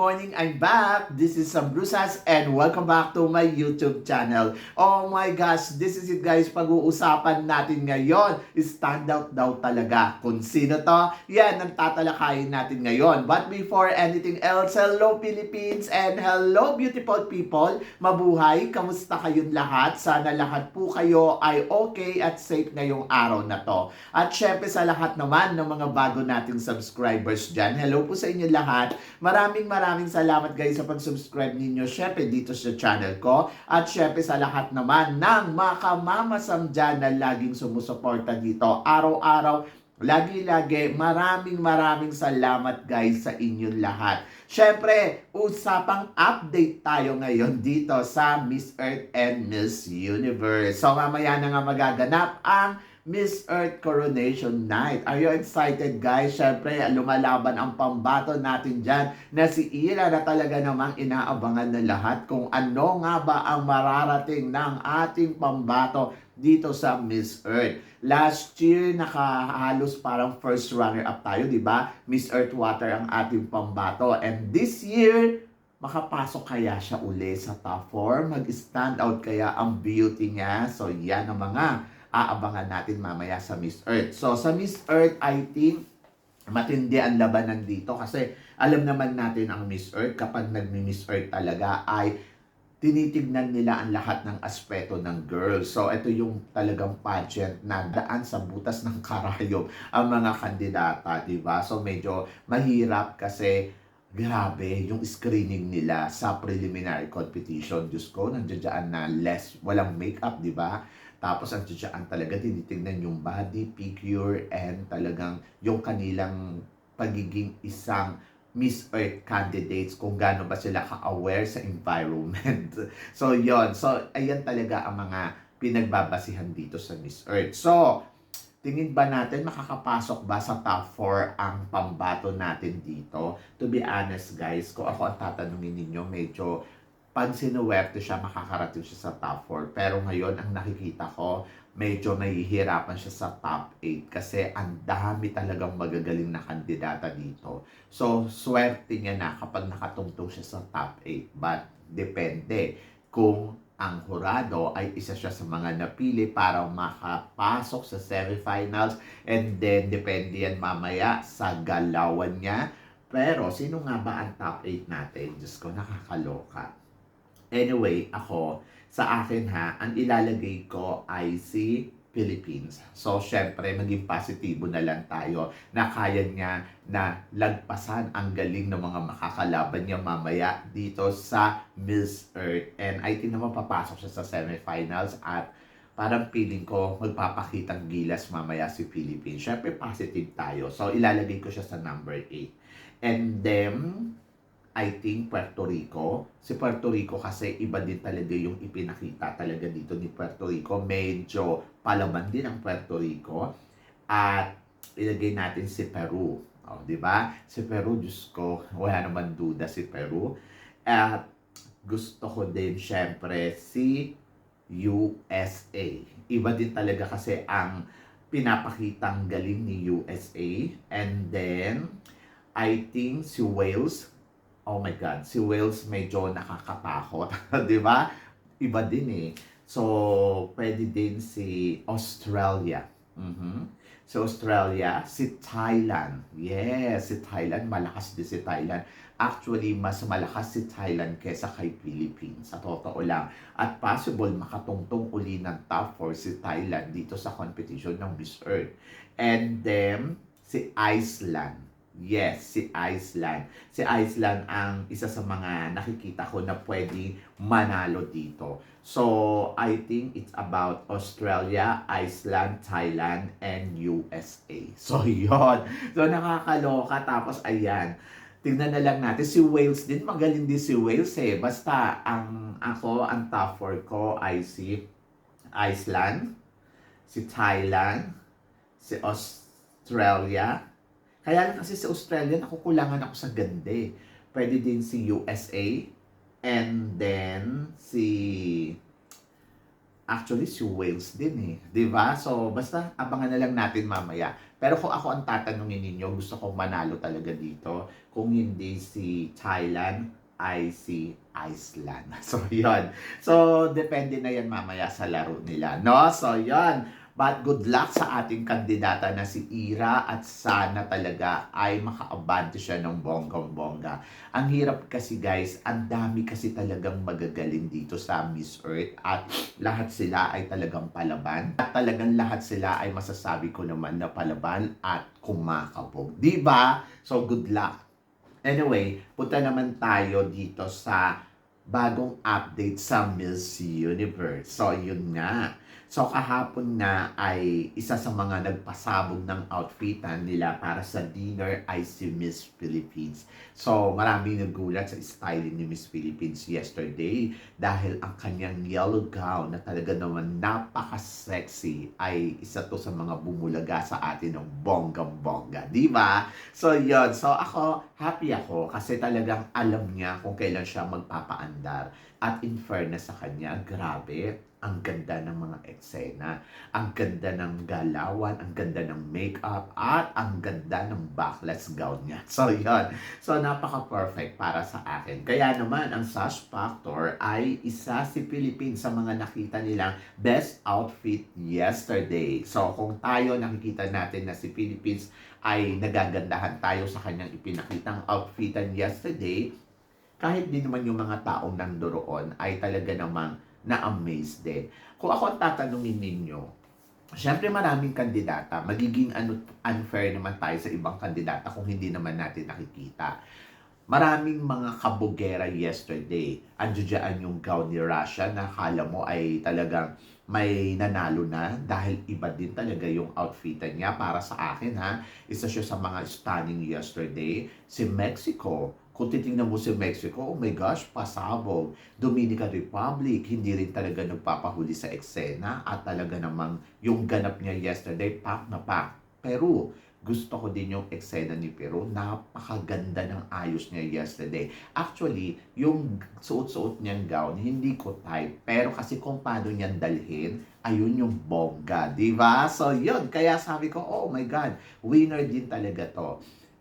Morning! I'm back! This is Sam Brusas and welcome back to my YouTube channel. Oh my gosh! This is it guys! Pag-uusapan natin ngayon standout daw talaga. Kung sino to, yan ang tatalakayin natin ngayon. But before anything else, hello Philippines and hello beautiful people! Mabuhay! Kamusta kayong lahat? Sana lahat po kayo ay okay at safe ngayong araw na to. At syempre sa lahat naman ng mga bago nating subscribers dyan, hello po sa inyo lahat. Maraming maraming salamat guys sa pag-subscribe ninyo syempre dito sa channel ko. At syempre sa lahat naman ng mga kamamasam dyan na laging sumusuporta dito araw-araw Lagi-lagi, maraming maraming salamat guys sa inyong lahat. Syempre, usapang update tayo ngayon dito sa Miss Earth and Miss Universe. So mamaya na nga magaganap ang Miss Earth Coronation Night. Are you excited guys? Syempre, lumalaban ang pambato natin dyan na si Ira na talaga namang inaabangan ng lahat kung ano nga ba ang mararating ng ating pambato dito sa Miss Earth. Last year, nakahalos parang first runner-up tayo, di ba? Miss Earth Water ang ating pambato. And this year, makapasok kaya siya uli sa top 4? Mag-stand out kaya ang beauty niya? So, yan ang mga aabangan natin mamaya sa Miss Earth. So, sa Miss Earth, I think, matindi ang labanan dito kasi alam naman natin ang Miss Earth kapag nagmi-Miss Earth talaga ay tinitignan nila ang lahat ng aspeto ng girl. So, ito yung talagang pageant na daan sa butas ng karayom ang mga kandidata, di ba? So, medyo mahirap kasi grabe yung screening nila sa preliminary competition. Diyos ko, nandiyan na less, walang makeup, di ba? Tapos ang tiyaan talaga tinitingnan yung body, figure, and talagang yung kanilang pagiging isang Miss Earth candidates kung gaano ba sila ka-aware sa environment. so, yon So, ayan talaga ang mga pinagbabasihan dito sa Miss Earth. So, tingin ba natin makakapasok ba sa top 4 ang pambato natin dito? To be honest guys, kung ako ang tatanungin ninyo, medyo pag sinuwerte siya, makakarating siya sa top 4. Pero ngayon, ang nakikita ko, medyo nahihirapan siya sa top 8 kasi ang dami talagang magagaling na kandidata dito. So, swerte niya na kapag nakatungtong siya sa top 8. But, depende kung ang hurado ay isa siya sa mga napili para makapasok sa semifinals and then depende yan mamaya sa galawan niya. Pero, sino nga ba ang top 8 natin? Diyos ko, nakakaloka. Anyway, ako, sa akin ha, ang ilalagay ko ay si Philippines. So, syempre, maging positibo na lang tayo na kaya niya na lagpasan ang galing ng mga makakalaban niya mamaya dito sa Miss Earth. And I think naman papasok siya sa semifinals at parang feeling ko magpapakitang gilas mamaya si Philippines. Syempre, positive tayo. So, ilalagay ko siya sa number 8. And then, I think Puerto Rico. Si Puerto Rico kasi iba din talaga yung ipinakita talaga dito ni Puerto Rico. Medyo palaban din ang Puerto Rico. At ilagay natin si Peru. O, di ba? Si Peru, Diyos ko, wala naman duda si Peru. At gusto ko din syempre si USA. Iba din talaga kasi ang pinapakitang galing ni USA. And then, I think si Wales, oh my God, si Wales medyo nakakatakot, di ba? Iba din eh. So, pwede din si Australia. Mhm. Si Australia, si Thailand. Yes, si Thailand, malakas din si Thailand. Actually, mas malakas si Thailand kesa kay Philippines. Sa totoo lang. At possible makatungtong uli ng top 4 si Thailand dito sa competition ng Miss Earth. And then, si Iceland. Yes, si Iceland. Si Iceland ang isa sa mga nakikita ko na pwede manalo dito. So, I think it's about Australia, Iceland, Thailand, and USA. So, yon So, nakakaloka. Tapos, ayan. Tingnan na lang natin. Si Wales din, magaling din si Wales eh. Basta, ang ako, ang top 4 ko ay si Iceland, si Thailand, si Australia, kaya lang kasi sa Australia, nakukulangan ako sa ganda eh. Pwede din si USA, and then si Actually, si Wales din eh. Ba? So, basta abangan na lang natin mamaya. Pero kung ako ang tatanungin ninyo, gusto kong manalo talaga dito. Kung hindi si Thailand, ay si Iceland. So, yon So, depende na yan mamaya sa laro nila. No? So, yon But good luck sa ating kandidata na si Ira at sana talaga ay makaabante siya ng bonggang-bongga. Ang hirap kasi guys, ang dami kasi talagang magagaling dito sa Miss Earth at lahat sila ay talagang palaban. At talagang lahat sila ay masasabi ko naman na palaban at kumakabog. Ba? So good luck. Anyway, punta naman tayo dito sa bagong update sa Miss Universe. So, yun nga. So, kahapon nga ay isa sa mga nagpasabog ng outfitan nila para sa dinner ay si Miss Philippines. So, maraming nagulat sa styling ni Miss Philippines yesterday dahil ang kanyang yellow gown na talaga naman napaka-sexy ay isa to sa mga bumulaga sa atin ng bonggang-bongga. Di ba? So, yun. So, ako, happy ako kasi talagang alam niya kung kailan siya magpapaandar. At in fairness sa kanya, grabe, ang ganda ng mga eksena, ang ganda ng galawan, ang ganda ng makeup, at ang ganda ng backless gown niya. So, yun. So, napaka-perfect para sa akin. Kaya naman, ang Sash Factor ay isa si Philippines sa mga nakita nilang best outfit yesterday. So, kung tayo nakikita natin na si Philippines ay nagagandahan tayo sa kanyang ipinakitang outfitan yesterday, kahit din naman yung mga taong nandoroon ay talaga namang na-amaze din. Kung ako ang tatanungin ninyo, syempre maraming kandidata, magiging ano, unfair naman tayo sa ibang kandidata kung hindi naman natin nakikita. Maraming mga kabugera yesterday. Andiyo dyan yung gown ni Russia na kala mo ay talagang may nanalo na dahil iba din talaga yung outfitan niya para sa akin ha. Isa siya sa mga stunning yesterday. Si Mexico, kung titingnan mo si Mexico, oh my gosh, pasabog. Dominican Republic, hindi rin talaga nagpapahuli sa eksena at talaga namang yung ganap niya yesterday, pak na pak. Peru, gusto ko din yung eksena ni Peru. Napakaganda ng ayos niya yesterday. Actually, yung suot-suot niyang gown, hindi ko type. Pero kasi kung paano niyan dalhin, ayun yung bongga, di ba? So, yun. Kaya sabi ko, oh my God, winner din talaga to.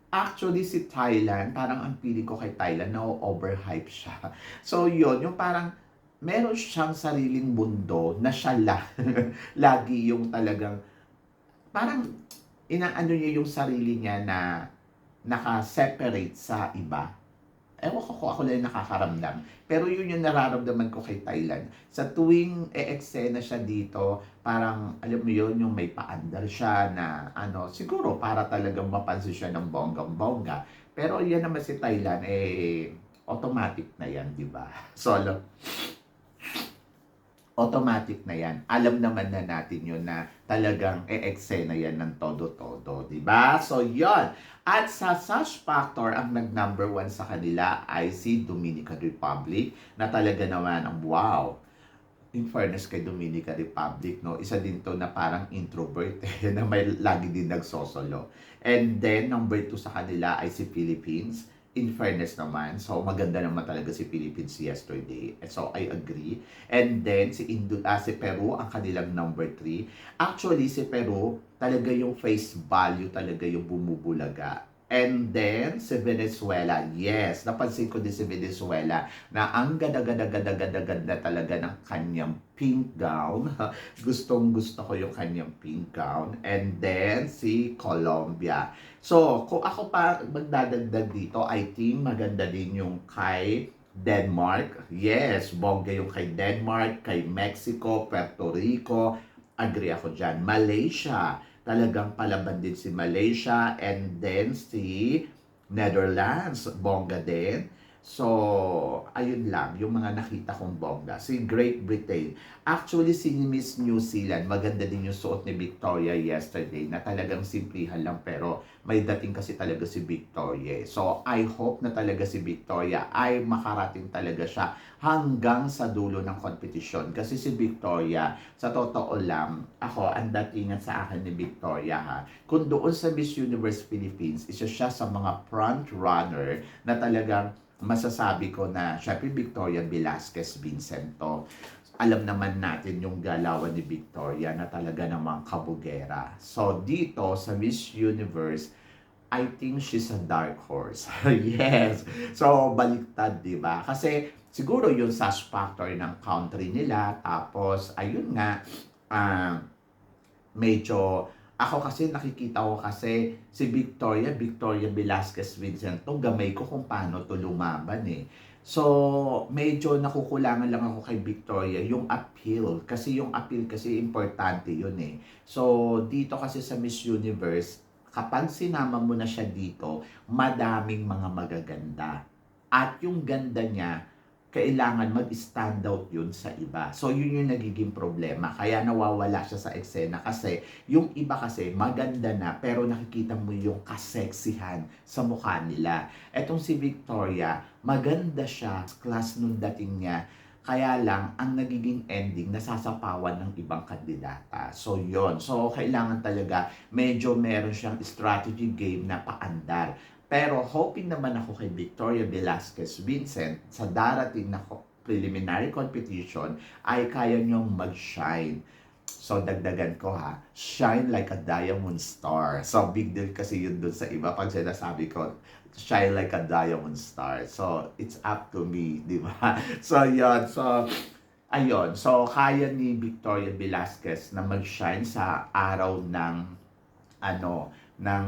Actually, si Thailand, parang ang pili ko kay Thailand, na overhype siya. So, yun, yung parang meron siyang sariling mundo na siya la, lagi yung talagang, parang inaano niya yung sarili niya na naka-separate sa iba. Ewan ko kung ako lang nakakaramdam. Pero yun yung nararamdaman ko kay Thailand. Sa tuwing e-eksena siya dito, parang, alam mo yun, yung may paandar siya na, ano, siguro para talagang mapansin siya ng bonggang-bongga. Pero yan naman si Thailand, eh, automatic na yan, di ba? Solo. Automatic na yan. Alam naman na natin yun na talagang e-eksena yan ng todo-todo, di ba? So, yon At sa Sash Factor, ang nag-number one sa kanila ay si Dominican Republic na talaga naman ang wow. In fairness kay Dominican Republic, no, isa din to na parang introvert eh, na may lagi din nagsosolo. And then, number two sa kanila ay si Philippines in fairness naman, so maganda naman talaga si Philippines yesterday. So I agree. And then si Indo ah, si Peru ang kanilang number 3. Actually si Peru talaga yung face value talaga yung bumubulaga. And then, si Venezuela, yes, napansin ko din si Venezuela na ang ganda-ganda-ganda-ganda-ganda talaga ng kanyang pink gown. Gustong gusto ko yung kanyang pink gown. And then, si Colombia. So, kung ako pa magdadagdag dito, I think maganda din yung kay Denmark. Yes, bongga yung kay Denmark, kay Mexico, Puerto Rico. Agree ako dyan. Malaysia talagang palaban din si Malaysia and then si Netherlands, bongga din. So, ayun lang, yung mga nakita kong bongga. Si Great Britain. Actually, si Miss New Zealand, maganda din yung suot ni Victoria yesterday na talagang simplihan lang pero may dating kasi talaga si Victoria. So, I hope na talaga si Victoria ay makarating talaga siya hanggang sa dulo ng kompetisyon. Kasi si Victoria, sa totoo lang, ako, ang datingan sa akin ni Victoria ha, kung doon sa Miss Universe Philippines, isa siya sa mga front runner na talagang masasabi ko na, syempre Victoria Velasquez Vincento. alam naman natin yung galawan ni Victoria na talaga namang kabugera. So dito sa Miss Universe, I think she's a dark horse. yes. So baliktad, 'di ba? Kasi siguro yung sash factor ng country nila tapos ayun nga ah, medyo ako kasi nakikita ko kasi si Victoria, Victoria Velasquez Vincent, to gamay ko kung paano to lumaban eh. So, medyo nakukulangan lang ako kay Victoria, yung appeal. Kasi yung appeal kasi importante yun eh. So, dito kasi sa Miss Universe, kapag sinama mo na siya dito, madaming mga magaganda. At yung ganda niya, kailangan mag-stand out yun sa iba. So, yun yung nagiging problema. Kaya nawawala siya sa eksena kasi yung iba kasi maganda na pero nakikita mo yung kaseksihan sa mukha nila. Etong si Victoria, maganda siya, class nung dating niya. Kaya lang, ang nagiging ending, nasasapawan ng ibang kandidata. So, yon So, kailangan talaga, medyo meron siyang strategy game na paandar. Pero hoping naman ako kay Victoria Velasquez Vincent sa darating na preliminary competition ay kaya niyong mag-shine. So, dagdagan ko ha, shine like a diamond star. So, big deal kasi yun dun sa iba pag sinasabi ko, shine like a diamond star. So, it's up to me, di ba? So, yun. So, ayun. So, kaya ni Victoria Velasquez na mag-shine sa araw ng ano, ng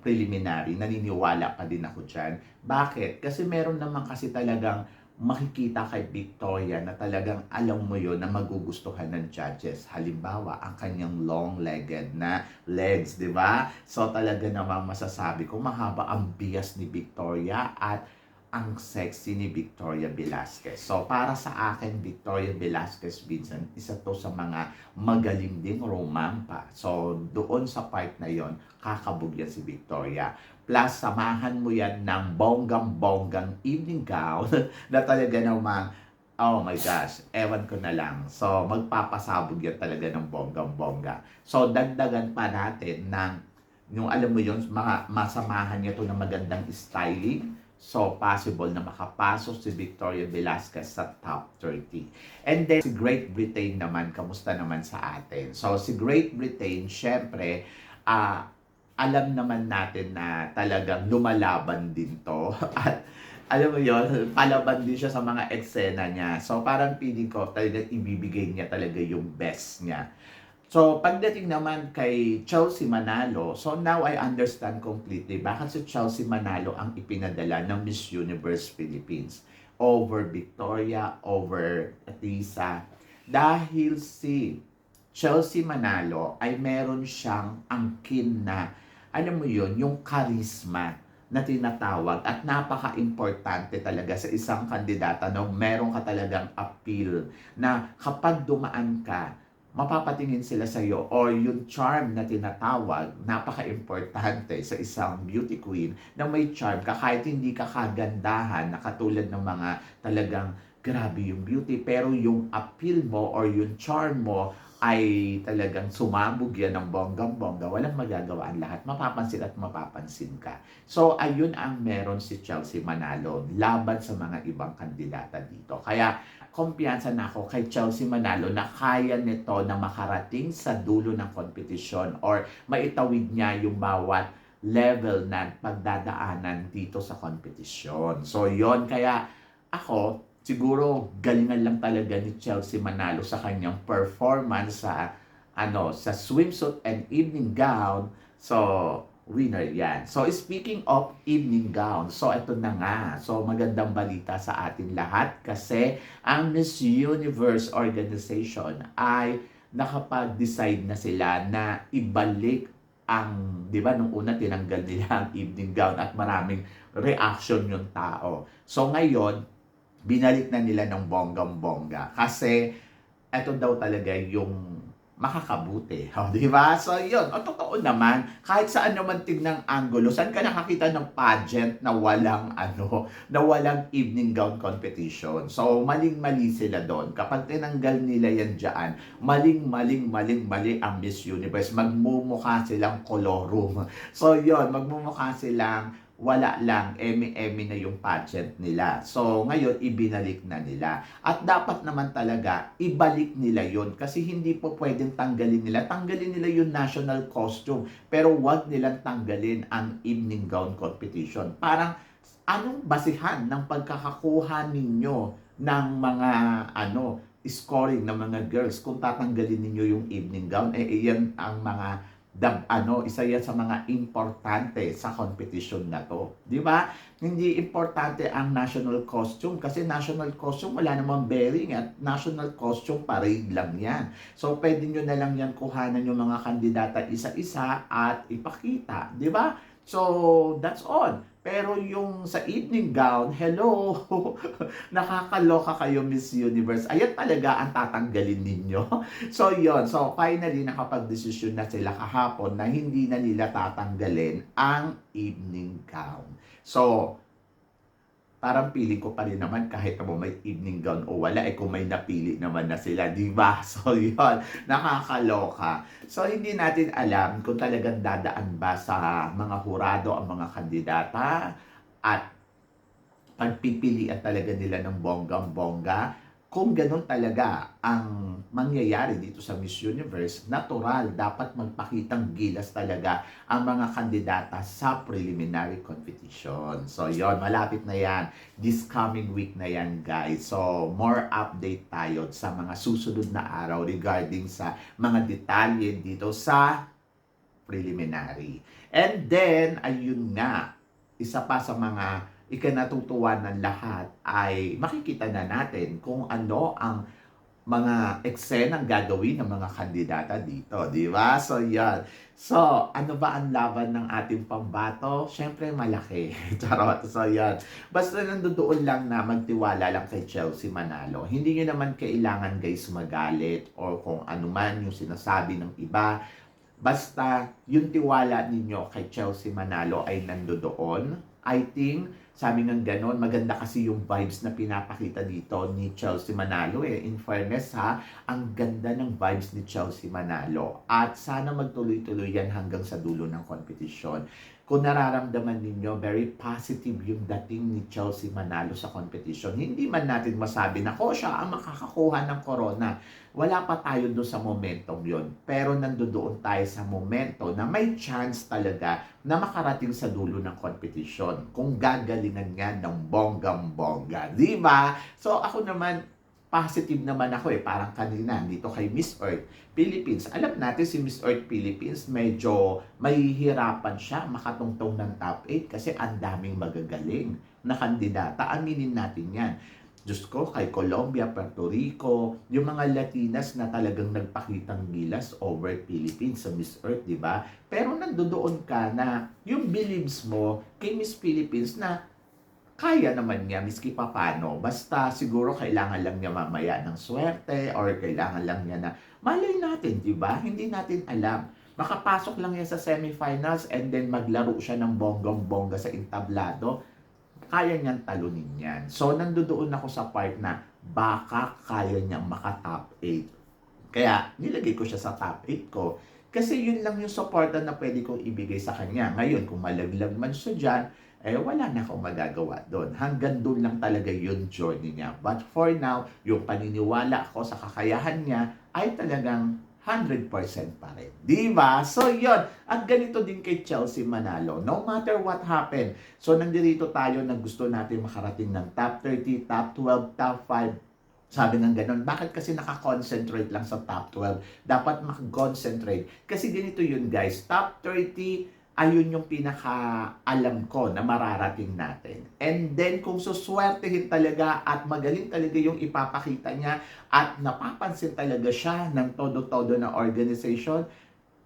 preliminary, naniniwala pa din ako dyan. Bakit? Kasi meron naman kasi talagang makikita kay Victoria na talagang alam mo yon na magugustuhan ng judges. Halimbawa, ang kanyang long-legged na legs, di ba? So talaga namang masasabi ko, mahaba ang bias ni Victoria at ang sexy ni Victoria Velasquez. So, para sa akin, Victoria Velasquez Vincent, isa to sa mga magaling ding romampa. So, doon sa part na yon kakabog yan si Victoria. Plus, samahan mo yan ng bonggang-bonggang evening gown na talaga namang Oh my gosh, ewan ko na lang. So, magpapasabog yan talaga ng bonggang-bongga. So, dagdagan pa natin ng, yung alam mo yun, mga, masamahan niya to ng magandang styling. So, possible na makapasok si Victoria Velasquez sa top 30. And then, si Great Britain naman, kamusta naman sa atin? So, si Great Britain, syempre, ah, alam naman natin na talagang lumalaban din to. At alam mo yon palaban din siya sa mga eksena niya. So, parang feeling ko, talagang ibibigay niya talaga yung best niya. So, pagdating naman kay Chelsea Manalo, so now I understand completely. Bakit si Chelsea Manalo ang ipinadala ng Miss Universe Philippines? Over Victoria, over Atisa. Dahil si Chelsea Manalo ay meron siyang angkin na, alam mo yon yung charisma na tinatawag. At napaka-importante talaga sa isang kandidata na meron ka talagang appeal na kapag dumaan ka, mapapatingin sila sa iyo or yung charm na tinatawag, napaka-importante sa isang beauty queen na may charm ka kahit hindi ka kagandahan na katulad ng mga talagang grabe yung beauty pero yung appeal mo or yung charm mo ay talagang sumabog yan ng bonggang-bongga, walang magagawa ang lahat. Mapapansin at mapapansin ka. So, ayun ang meron si Chelsea Manalo laban sa mga ibang kandidata dito. Kaya, kumpiyansa na ako kay Chelsea Manalo na kaya nito na makarating sa dulo ng kompetisyon or maitawid niya yung bawat level na pagdadaanan dito sa kompetisyon. So, yon Kaya, ako, siguro galingan lang talaga ni Chelsea Manalo sa kanyang performance sa ano sa swimsuit and evening gown. So, winner yan. So, speaking of evening gown, so ito na nga. So, magandang balita sa atin lahat kasi ang Miss Universe organization ay nakapag-decide na sila na ibalik ang, di ba, nung una tinanggal nila ang evening gown at maraming reaction yung tao. So, ngayon, binalik na nila ng bonggang-bongga. Kasi, eto daw talaga yung makakabuti. O, di ba? So, yun. O, totoo naman, kahit saan naman tignang angulo, saan ka nakakita ng pageant na walang, ano, na walang evening gown competition. So, maling-mali sila doon. Kapag tinanggal nila yan dyan, maling-maling, maling-mali ang Miss Universe. Magmumukha silang colorum. So, yun, magmumukha silang wala lang, eme-eme na yung pageant nila. So, ngayon, ibinalik na nila. At dapat naman talaga, ibalik nila yon Kasi hindi po pwedeng tanggalin nila. Tanggalin nila yung national costume. Pero wag nilang tanggalin ang evening gown competition. Parang, anong basihan ng pagkakakuha ninyo ng mga, ano, scoring ng mga girls kung tatanggalin ninyo yung evening gown? Eh, iyan ang mga the, ano, isa yan sa mga importante sa competition na to. Di ba? Hindi importante ang national costume kasi national costume wala namang bearing at national costume parade lang yan. So, pwede nyo na lang yan kuhanan yung mga kandidata isa-isa at ipakita. Di ba? So, that's all. Pero yung sa evening gown, hello, nakakaloka kayo Miss Universe. Ayan talaga ang tatanggalin ninyo. So yon so finally nakapag-desisyon na sila kahapon na hindi na nila tatanggalin ang evening gown. So, parang pili ko pa rin naman kahit mo may evening gown o wala, eh kung may napili naman na sila, di ba? So, yun, nakakaloka. So, hindi natin alam kung talagang dadaan ba sa mga hurado ang mga kandidata at pagpipilian talaga nila ng bonggang-bongga. Kung ganun talaga ang mangyayari dito sa Miss Universe, natural, dapat magpakitang gilas talaga ang mga kandidata sa preliminary competition. So, yon malapit na yan. This coming week na yan, guys. So, more update tayo sa mga susunod na araw regarding sa mga detalye dito sa preliminary. And then, ayun nga, isa pa sa mga ikanatutuwa ng lahat ay makikita na natin kung ano ang mga eksenang gagawin ng mga kandidata dito, di ba? So, yan. So, ano ba ang laban ng ating pambato? Siyempre, malaki. Charot. So, yan. Basta nandoon lang na magtiwala lang kay Chelsea Manalo. Hindi nyo naman kailangan guys magalit or kung ano man yung sinasabi ng iba. Basta yung tiwala ninyo kay Chelsea Manalo ay nandoon. I think sabi nga ganon, maganda kasi yung vibes na pinapakita dito ni Chelsea Manalo eh. In fairness ha, ang ganda ng vibes ni Chelsea Manalo. At sana magtuloy-tuloy yan hanggang sa dulo ng competition. Kung nararamdaman ninyo, very positive yung dating ni Chelsea Manalo sa competition. Hindi man natin masabi na, ko siya ang makakakuha ng corona. Wala pa tayo doon sa momentum yon Pero nandoon tayo sa momento na may chance talaga na makarating sa dulo ng competition. Kung gagalingan nga ng bonggang-bongga. Di ba? So ako naman, positive naman ako eh. Parang kanina, dito kay Miss Earth Philippines. Alam natin si Miss Earth Philippines, medyo mahihirapan siya makatungtong ng top 8 kasi ang daming magagaling na kandidata. Aminin natin yan. Diyos ko, kay Colombia, Puerto Rico, yung mga Latinas na talagang nagpakitang gilas over Philippines sa Miss Earth, di ba? Pero nandoon ka na yung believes mo kay Miss Philippines na kaya naman niya miski papano. Basta siguro kailangan lang niya mamaya ng swerte or kailangan lang niya na malay natin, di ba? Hindi natin alam. Makapasok lang yan sa semifinals and then maglaro siya ng bonggong-bongga sa entablado kaya niyang talunin yan. So, nandoon ako sa part na baka kaya niyang maka-top 8. Kaya, nilagay ko siya sa top 8 ko. Kasi yun lang yung support na pwede kong ibigay sa kanya. Ngayon, kung malaglag man siya dyan, eh wala na akong magagawa doon. Hanggang doon lang talaga yung journey niya. But for now, yung paniniwala ko sa kakayahan niya ay talagang 100% pa rin. Di ba? So, yon At ganito din kay Chelsea Manalo. No matter what happen. So, nandito tayo na gusto natin makarating ng top 30, top 12, top 5. Sabi ng ganun, bakit kasi nakakoncentrate lang sa top 12? Dapat mag-concentrate. Kasi ganito yun guys, top 30, ayun yung pinaka-alam ko na mararating natin. And then, kung suswertehin talaga at magaling talaga yung ipapakita niya at napapansin talaga siya ng todo-todo na organization,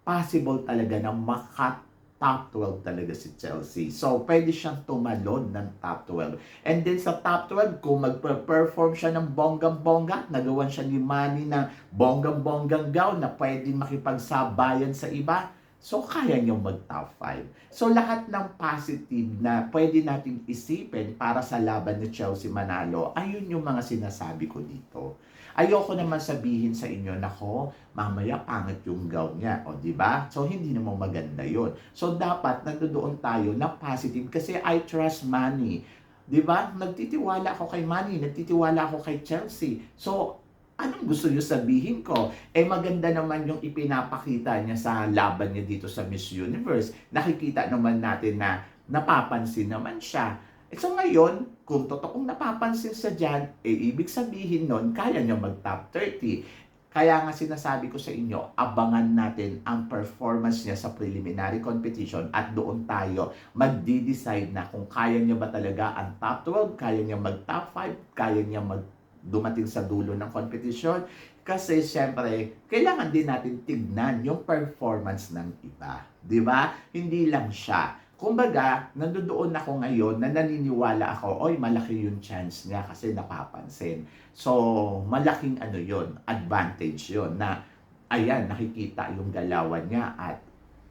possible talaga na maka top 12 talaga si Chelsea. So, pwede siyang tumalon ng top 12. And then sa top 12, kung mag-perform siya ng bonggang-bongga, nagawan siya ni Manny ng bonggang-bonggang gown na pwede makipagsabayan sa iba, So, kaya niyong mag-top 5. So, lahat ng positive na pwede natin isipin para sa laban ni Chelsea Manalo, ayun yung mga sinasabi ko dito. Ayoko naman sabihin sa inyo, nako, mamaya pangit yung gown niya, o di ba? So hindi naman maganda 'yon. So dapat nandoon tayo na positive kasi I trust money. 'Di ba? Nagtitiwala ako kay Manny, nagtitiwala ako kay Chelsea. So anong gusto niyo sabihin ko? Eh maganda naman yung ipinapakita niya sa laban niya dito sa Miss Universe. Nakikita naman natin na napapansin naman siya. Eh, so ngayon, kung totoong napapansin siya dyan, eh ibig sabihin nun, kaya niya mag-top 30. Kaya nga sinasabi ko sa inyo, abangan natin ang performance niya sa preliminary competition at doon tayo magdi-decide na kung kaya niya ba talaga ang top 12, kaya niya mag-top 5, kaya niya mag dumating sa dulo ng competition. Kasi syempre, kailangan din natin tignan yung performance ng iba. Di ba? Hindi lang siya. Kumbaga, nandoon ako ngayon na naniniwala ako, oy, malaki yung chance niya kasi napapansin. So, malaking ano yon advantage yon na, ayan, nakikita yung galawan niya at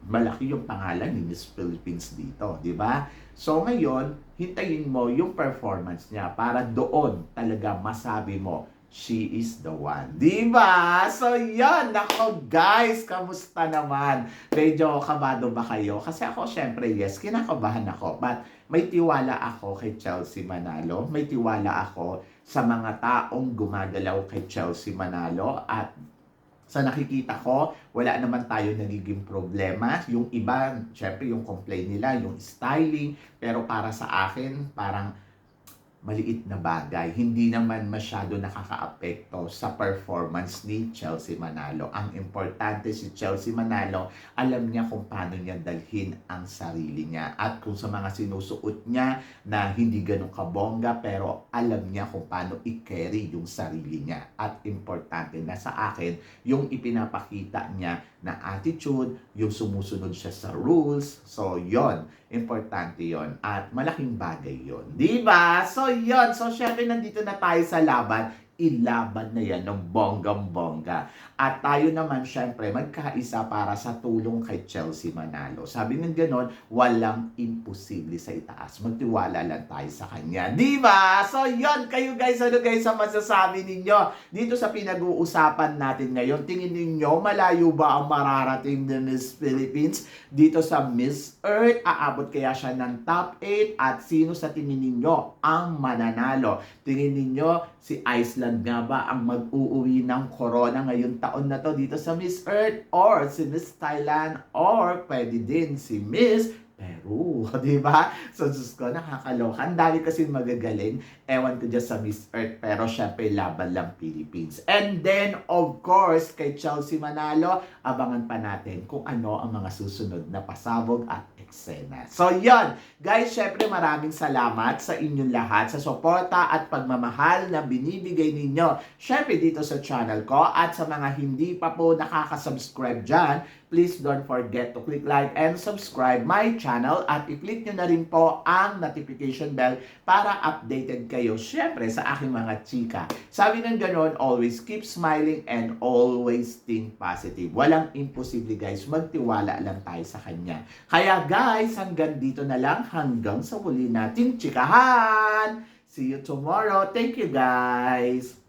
malaki yung pangalan ni Miss Philippines dito, di ba? So ngayon, hintayin mo yung performance niya para doon talaga masabi mo, she is the one. Di ba? So yan, nako guys, kamusta naman? Medyo kabado ba kayo? Kasi ako syempre, yes, kinakabahan ako. But may tiwala ako kay Chelsea Manalo. May tiwala ako sa mga taong gumagalaw kay Chelsea Manalo at sa nakikita ko, wala naman tayo nagiging problema. Yung iba, syempre yung complain nila, yung styling. Pero para sa akin, parang maliit na bagay. Hindi naman masyado nakakaapekto sa performance ni Chelsea Manalo. Ang importante si Chelsea Manalo, alam niya kung paano niya dalhin ang sarili niya. At kung sa mga sinusuot niya na hindi ganun kabongga, pero alam niya kung paano i-carry yung sarili niya. At importante na sa akin, yung ipinapakita niya na attitude, yung sumusunod siya sa rules. So, yon Importante yon At malaking bagay yon Di ba? So, yon So, syempre, nandito na tayo sa laban ilaban na yan ng bonggang-bongga. At tayo naman, syempre, magkaisa para sa tulong kay Chelsea Manalo. Sabi ng ganon, walang imposible sa itaas. Magtiwala lang tayo sa kanya. Di ba? So, yon kayo guys, ano guys ang masasabi ninyo? Dito sa pinag-uusapan natin ngayon, tingin ninyo, malayo ba ang mararating ni Miss Philippines dito sa Miss Earth? Aabot kaya siya ng top 8? At sino sa tingin ninyo ang mananalo? Tingin ninyo, si Iceland nga ba ang mag-uuwi ng corona ngayong taon na to dito sa Miss Earth or si Miss Thailand or pwede din si Miss Peru, di ba? So, Diyos ko, nakakaloka. Ang dami kasi magagaling. Ewan ko dyan sa Miss Earth, pero syempre laban lang Philippines. And then, of course, kay Chelsea Manalo, abangan pa natin kung ano ang mga susunod na pasabog at eksena. So, yon Guys, syempre maraming salamat sa inyong lahat sa suporta at pagmamahal na binibigay ninyo. Syempre dito sa channel ko at sa mga hindi pa po nakaka-subscribe dyan, please don't forget to click like and subscribe my channel at i-click nyo na rin po ang notification bell para updated kayo syempre sa aking mga chika. Sabi ng ganon, always keep smiling and always think positive. Walang imposible guys, magtiwala lang tayo sa kanya. Kaya guys, hanggang dito na lang, hanggang sa muli nating chikahan! See you tomorrow. Thank you guys!